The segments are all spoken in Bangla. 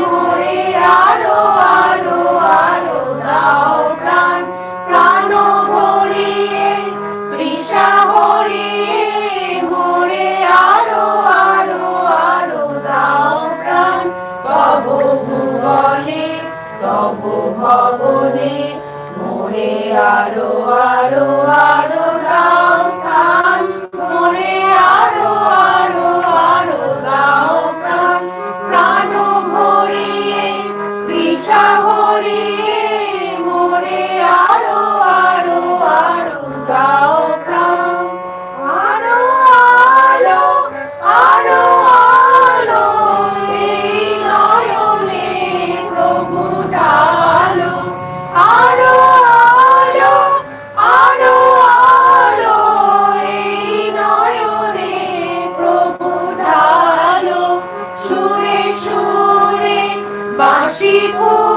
মোরে আরও আরও আরও প্রাণ প্রাণ ভরিয়ে তৃষা হরিয়ে আরও আরও দাও প্রাণ তব ভুবনে তব ভবনে মোরে আরও আরও আরও দাও people.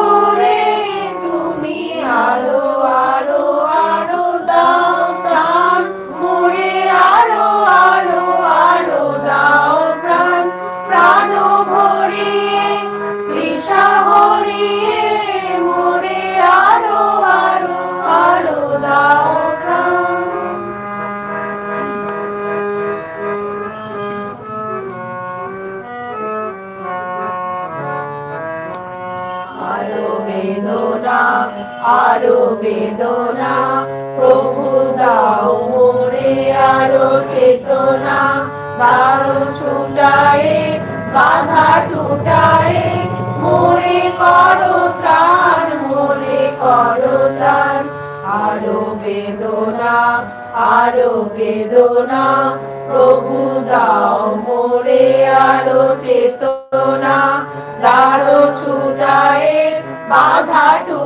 চেতনা, বারো ছুটায়ে, বাধা টুটায়ে মোরে করো ত্রাণ মোরে করো ত্রাণ আরও বেদনা আরও বেদনা, প্রভু দাও মোরে আরও চেতনা। দারো ছুটায়ে, বাধা টুটায়ে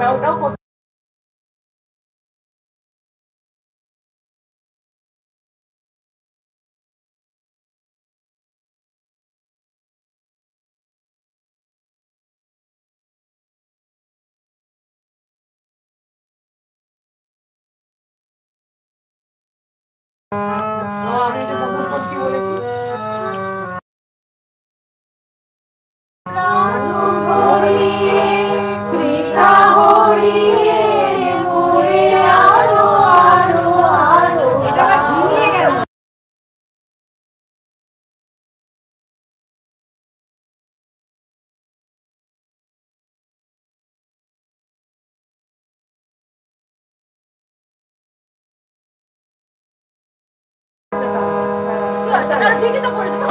đâu đó có Thank uh-huh. ঠিকই তো করে তুমি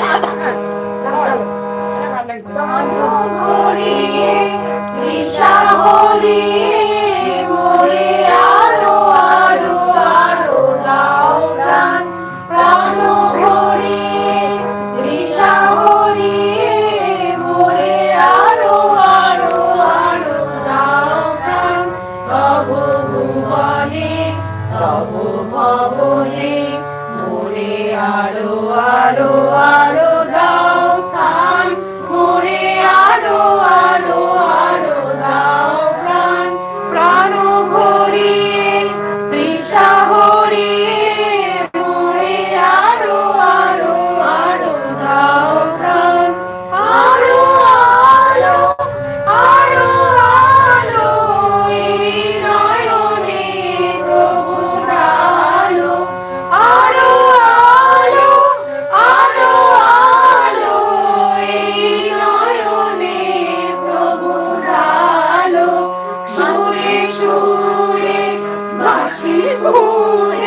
আরও আরও আরও Oh,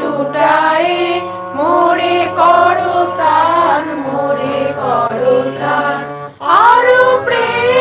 ডুটায়ে মোরে করো তান মোরে করো তান আরও প্রেম